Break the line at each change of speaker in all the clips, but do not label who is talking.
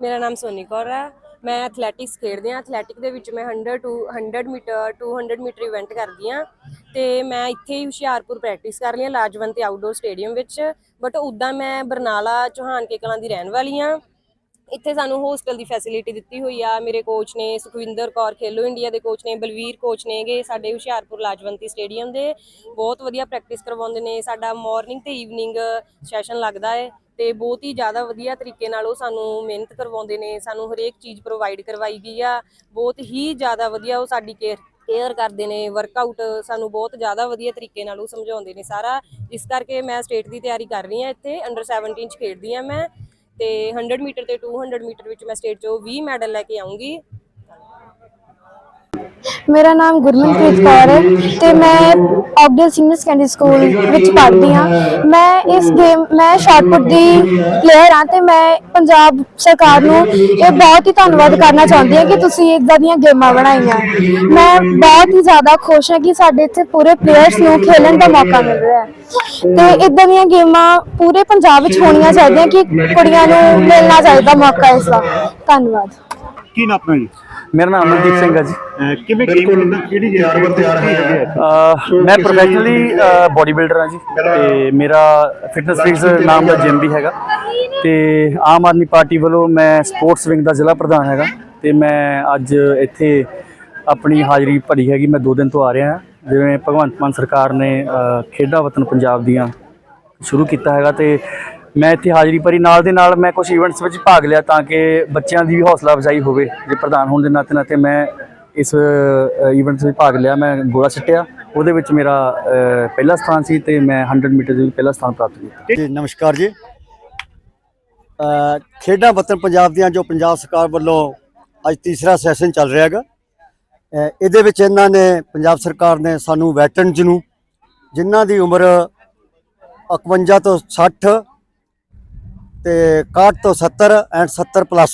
ਮੇਰਾ ਨਾਮ ਸੋਨੀ ਕੌਰ ਹੈ। ਮੈਂ ਐਥਲੈਟਿਕਸ ਖੇਡਦੀ ਹਾਂ। ਐਥਲੈਟਿਕ ਦੇ ਵਿੱਚ ਮੈਂ 100 ਟੂ 100 ਮੀਟਰ 200 ਮੀਟਰ ਇਵੈਂਟ ਕਰਦੀ ਹਾਂ। ਤੇ ਮੈਂ ਇੱਥੇ ਹੀ ਹੁਸ਼ਿਆਰਪੁਰ ਪ੍ਰੈਕਟਿਸ ਕਰ ਲਈ ਹਾਂ, ਲਾਜਵੰਤੀ ਆਊਟਡੋਰ ਸਟੇਡੀਅਮ ਵਿੱਚ। ਬਟ ਉੱਦਾਂ ਮੈਂ ਬਰਨਾਲਾ, ਚੌਹਾਨ ਕੇ ਕਲਾਂ ਦੀ ਰਹਿਣ ਵਾਲੀ ਹਾਂ। ਇੱਥੇ ਸਾਨੂੰ ਹੋਸਟਲ ਦੀ ਫੈਸਿਲਿਟੀ ਦਿੱਤੀ ਹੋਈ ਆ। ਮੇਰੇ ਕੋਚ ਨੇ ਸੁਖਵਿੰਦਰ ਕੌਰ, ਖੇਲੋ ਇੰਡੀਆ ਦੇ ਕੋਚ ਨੇ, ਬਲਵੀਰ ਕੋਚ ਨੇਗੇ ਸਾਡੇ ਹੁਸ਼ਿਆਰਪੁਰ ਲਾਜਵੰਤੀ ਸਟੇਡੀਅਮ ਦੇ। ਬਹੁਤ ਵਧੀਆ ਪ੍ਰੈਕਟਿਸ ਕਰਵਾਉਂਦੇ ਨੇ। ਸਾਡਾ ਮਾਰਨਿੰਗ ਤੇ ਈਵਨਿੰਗ ਸੈਸ਼ਨ ਲੱਗਦਾ ਹੈ ਤੇ ਬਹੁਤ ਹੀ ਜ਼ਿਆਦਾ ਵਧੀਆ ਤਰੀਕੇ ਨਾਲ ਉਹ ਸਾਨੂੰ ਮਿਹਨਤ ਕਰਵਾਉਂਦੇ ਨੇ। ਸਾਨੂੰ ਹਰੇਕ ਚੀਜ਼ ਪ੍ਰੋਵਾਈਡ ਕਰਵਾਈ ਗਈ ਆ। ਬਹੁਤ ਹੀ ਜ਼ਿਆਦਾ ਵਧੀਆ ਉਹ ਸਾਡੀ ਕੇਅਰ ਕੇਅਰ ਕਰਦੇ ਨੇ। ਵਰਕਆਊਟ ਸਾਨੂੰ ਬਹੁਤ ਜ਼ਿਆਦਾ ਵਧੀਆ ਤਰੀਕੇ ਨਾਲ ਉਹ ਸਮਝਾਉਂਦੇ ਨੇ ਸਾਰਾ। ਇਸ ਕਰਕੇ ਮੈਂ ਸਟੇਟ ਦੀ ਤਿਆਰੀ ਕਰ ਰਹੀ ਹਾਂ ਇੱਥੇ। ਅੰਡਰ 17 ਚ ਖੇਡਦੀ ਹਾਂ ਮੈਂ। ਤੇ 100 ਮੀਟਰ ਤੇ 200 ਮੀਟਰ ਵਿੱਚ ਮੈਂ ਸਟੇਟ 'ਚੋਂ 20 ਮੈਡਲ ਲੈ ਕੇ ਆਉਂਗੀ
ਮੇਰਾ ਨਾਮ ਗੁਰਮਨਪ੍ਰੀਤ ਕੌਰ ਹੈ ਤੇ ਮੈਂ ਆਬਡਲ ਸੀਨੀਅਰ ਸੈਕੰਡਰੀ ਸਕੂਲ ਵਿੱਚ ਪੜ੍ਹਦੀ ਹਾਂ। ਮੈਂ ਇਸ ਗੇਮ ਮੈਂ ਸ਼ਾਟਪੁੱਟ ਦੀ ਪਲੇਅਰ ਹਾਂ ਤੇ ਮੈਂ ਪੰਜਾਬ ਸਰਕਾਰ ਨੂੰ ਇਹ ਬਹੁਤ ਹੀ ਧੰਨਵਾਦ ਕਰਨਾ ਚਾਹੁੰਦੀ ਹਾਂ ਕਿ ਤੁਸੀਂ ਇਦਾਂ ਦੀਆਂ ਗੇਮਾਂ ਬਣਾਈਆਂ। ਮੈਂ ਬਹੁਤ ਹੀ ਜ਼ਿਆਦਾ ਖੁਸ਼ ਹਾਂ ਕਿ ਸਾਡੇ ਇੱਥੇ ਪੂਰੇ ਪਲੇਅਰਸ ਨੂੰ ਖੇਡਣ ਦਾ ਮੌਕਾ ਮਿਲ ਰਿਹਾ ਹੈ। ਤੇ ਇਦਾਂ ਦੀਆਂ ਗੇਮਾਂ ਪੂਰੇ ਪੰਜਾਬ ਵਿੱਚ ਹੋਣੀਆਂ ਚਾਹੀਦੀਆਂ ਕਿ ਕੁੜੀਆਂ ਨੂੰ ਮਿਲਣਾ ਚਾਹੀਦਾ ਮੌਕਾ ਇਸ ਦਾ। ਧੰਨਵਾਦ।
ਕੀ ਨਾਮ ਆਪਣਾ ਜੀ?
ਮੇਰਾ ਨਾਮ ਅਮਨਦੀਪ ਸਿੰਘ ਹੈ ਜੀ।
ਕਿਵੇਂ ਗੇਮ ਕਿੱਦਾਂ ਕਿਹੜੀ ਤਿਆਰ ਵਰ ਤਿਆਰ ਹੈ
ਅਹ ਮੈਂ ਪ੍ਰੋਫੈਸ਼ਨਲੀ ਬਾਡੀ ਬਿਲਡਰ ਹਾਂ ਜੀ। ਤੇ ਮੇਰਾ ਫਿਟਨੈਸ ਫਿਕਸ ਨਾਮ ਦਾ ਜਿਮ ਵੀ ਹੈਗਾ। ਤੇ ਆਮ ਆਦਮੀ ਪਾਰਟੀ ਵੱਲੋਂ ਮੈਂ ਸਪੋਰਟਸ ਵਿੰਗ ਦਾ ਜ਼ਿਲ੍ਹਾ ਪ੍ਰਧਾਨ ਹੈਗਾ। ਤੇ ਮੈਂ ਅੱਜ ਇੱਥੇ ਆਪਣੀ ਹਾਜ਼ਰੀ ਭਰੀ ਹੈਗੀ। ਮੈਂ 2 ਦਿਨ ਤੋਂ ਆ ਰਿਹਾ ਹਾਂ। ਜਿਵੇਂ ਭਗਵੰਤ ਮਾਨ ਸਰਕਾਰ ਨੇ ਅਹ, ਖੇਡਾਂ ਵਤਨ ਪੰਜਾਬ ਦੀਆਂ ਸ਼ੁਰੂ ਕੀਤਾ ਹੈਗਾ। ਤੇ ਮੈਂ ਇੱਥੇ ਹਾਜ਼ਰੀ ਭਰੀ ਨਾਲ ਦੇ ਨਾਲ ਮੈਂ ਕੁਝ ਇਵੈਂਟਸ ਵਿੱਚ ਭਾਗ ਲਿਆ ਤਾਂ ਕਿ ਬੱਚਿਆਂ ਦੀ ਵੀ ਹੌਸਲਾ ਅਫਜ਼ਾਈ ਹੋਵੇ, ਜੇ ਪ੍ਰਧਾਨ ਹੋਣ ਦੇ ਨਾਤੇ ਨਾਤੇ ਮੈਂ ਇਸ ਇਵੈਂਟਸ ਵਿੱਚ ਭਾਗ ਲਿਆ, ਮੈਂ ਗੋਲਾ ਸਿੱਟਿਆ। ਉਹਦੇ ਵਿੱਚ ਮੇਰਾ ਪਹਿਲਾ ਸਥਾਨ ਸੀ ਤੇ ਮੈਂ 100 ਮੀਟਰ ਦੇ ਵਿੱਚ ਪਹਿਲਾ ਸਥਾਨ ਪ੍ਰਾਪਤ ਕੀਤਾ।
ਜੀ, ਨਮਸਕਾਰ ਜੀ। ਖੇਡਾਂ ਵਤਨ ਪੰਜਾਬ ਦੀਆਂ ਜੋ ਪੰਜਾਬ ਸਰਕਾਰ ਵੱਲੋਂ ਅੱਜ ਤੀਸਰਾ ਸੈਸ਼ਨ ਚੱਲ ਰਿਹਾ ਹੈਗਾ। ਇਹਦੇ ਵਿੱਚ ਇਹਨਾਂ ਨੇ, ਪੰਜਾਬ ਸਰਕਾਰ ਨੇ ਸਾਨੂੰ ਵੈਟਰਨਸ ਨੂੰ, ਜਿਨ੍ਹਾਂ ਦੀ ਉਮਰ 51 ਤੋਂ 60 ਤੇ 61 ਤੋਂ 70 ਐਂਡ 70 ਪਲੱਸ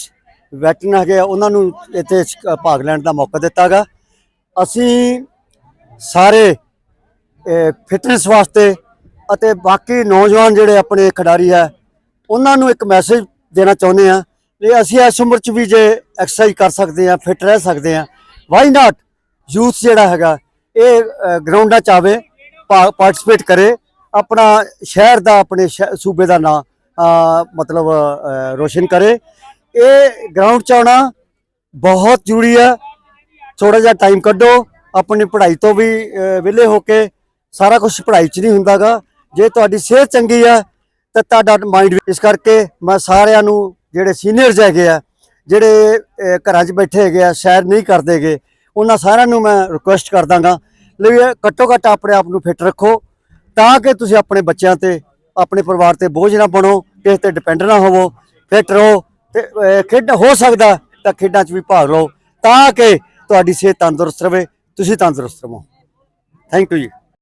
ਵੈਟਰਨ ਹੈਗੇ ਆ, ਉਹਨਾਂ ਨੂੰ ਇੱਥੇ ਭਾਗ ਲੈਣ ਦਾ ਮੌਕਾ ਦਿੱਤਾ ਗਾ। ਅਸੀਂ ਸਾਰੇ ਫਿਟਨੈਸ ਵਾਸਤੇ ਅਤੇ ਬਾਕੀ ਨੌਜਵਾਨ ਜਿਹੜੇ ਆਪਣੇ ਖਿਡਾਰੀ ਹੈ ਉਹਨਾਂ ਨੂੰ ਇੱਕ ਮੈਸੇਜ ਦੇਣਾ ਚਾਹੁੰਦੇ ਆ ਕਿ ਅਸੀਂ ਇਸ ਉਮਰ 'ਚ ਵੀ ਜੇ ਐਕਸਰਸਾਈਜ਼ ਕਰ ਸਕਦੇ ਆ ਫਿਟ ਰਹਿ ਸਕਦੇ ਆ ਵਾਈ ਨਾਟ ਯੂਥ ਜਿਹੜਾ ਹੈਗਾ ਇਹ ਗਰਾਊਂਡਾਂ 'ਚ ਆਵੇ ਪਾਰਟਿਸਿਪੇਟ ਕਰੇ ਆਪਣਾ ਸ਼ਹਿਰ ਦਾ ਆਪਣੇ ਸ਼ਹਿ- ਸੂਬੇ ਦਾ ਨਾਂ ਮਤਲਬ ਰੋਸ਼ਨ ਕਰੇ। ਇਹ ਗਰਾਊਂਡ 'ਚ ਆਉਣਾ ਬਹੁਤ ਜ਼ਰੂਰੀ ਹੈ। ਥੋੜਾ ਜਿਹਾ ਟਾਈਮ ਕੱਢੋ। ਆਪਣੀ ਪੜ੍ਹਾਈ ਤੋਂ ਵੀ ਅ, ਵਿਹਲੇ ਹੋ ਕੇ ਸਾਰਾ ਕੁਝ ਪੜ੍ਹਾਈ 'ਚ ਨਹੀਂ ਹੁੰਦਾਗਾ। ਜੇ ਤੁਹਾਡੀ ਸਿਹਤ ਚੰਗੀ ਹੈ ਤਾਂ ਤੁਹਾਡਾ ਮਾਈਂਡ ਇਸ ਕਰਕੇ ਮੈਂ ਸਾਰਿਆਂ ਨੂੰ ਜਿਹੜੇ ਸੀਨੀਅਰਸ ਹੈਗੇ ਆ ਜਿਹੜੇ ਘਰਾਂ 'ਚ ਬੈਠੇ ਹੈਗੇ ਆ ਸ਼ਾਇਦ ਨਹੀਂ ਕਰਦੇਗੇ ਉਹਨਾਂ ਸਾਰਿਆਂ ਨੂੰ ਮੈਂ ਰਿਕੁਐਸਟ ਕਰਦਾਗਾ। ਲਈ ਘੱਟੋ ਘੱਟ ਆਪਣੇ ਆਪ ਨੂੰ ਫਿੱਟ ਰੱਖੋ ਤਾਂ ਕਿ ਤੁਸੀਂ ਆਪਣੇ ਬੱਚਿਆਂ ਤੇ ਆਪਣੇ ਪਰਿਵਾਰ ਤੇ ਬੋਝ ਨਾ ਬਣੋ, ਕਿਸੇ ਤੇ ਡਿਪੈਂਡ ਨਾ ਹੋਵੋ ਫਿੱਟ ਰਹੋ ਤੇ ਖੇਡ ਹੋ ਸਕਦਾ, ਤਾਂ ਖੇਡਾਂ 'ਚ ਵੀ ਭਾਗ ਲਓ, ਤਾਂ ਕਿ ਤੁਹਾਡੀ ਸਿਹਤ ਤੰਦਰੁਸਤ ਰਹੇ, ਤੁਸੀਂ ਤੰਦਰੁਸਤ ਰਹੋ। ਥੈਂਕ ਯੂ ਜੀ।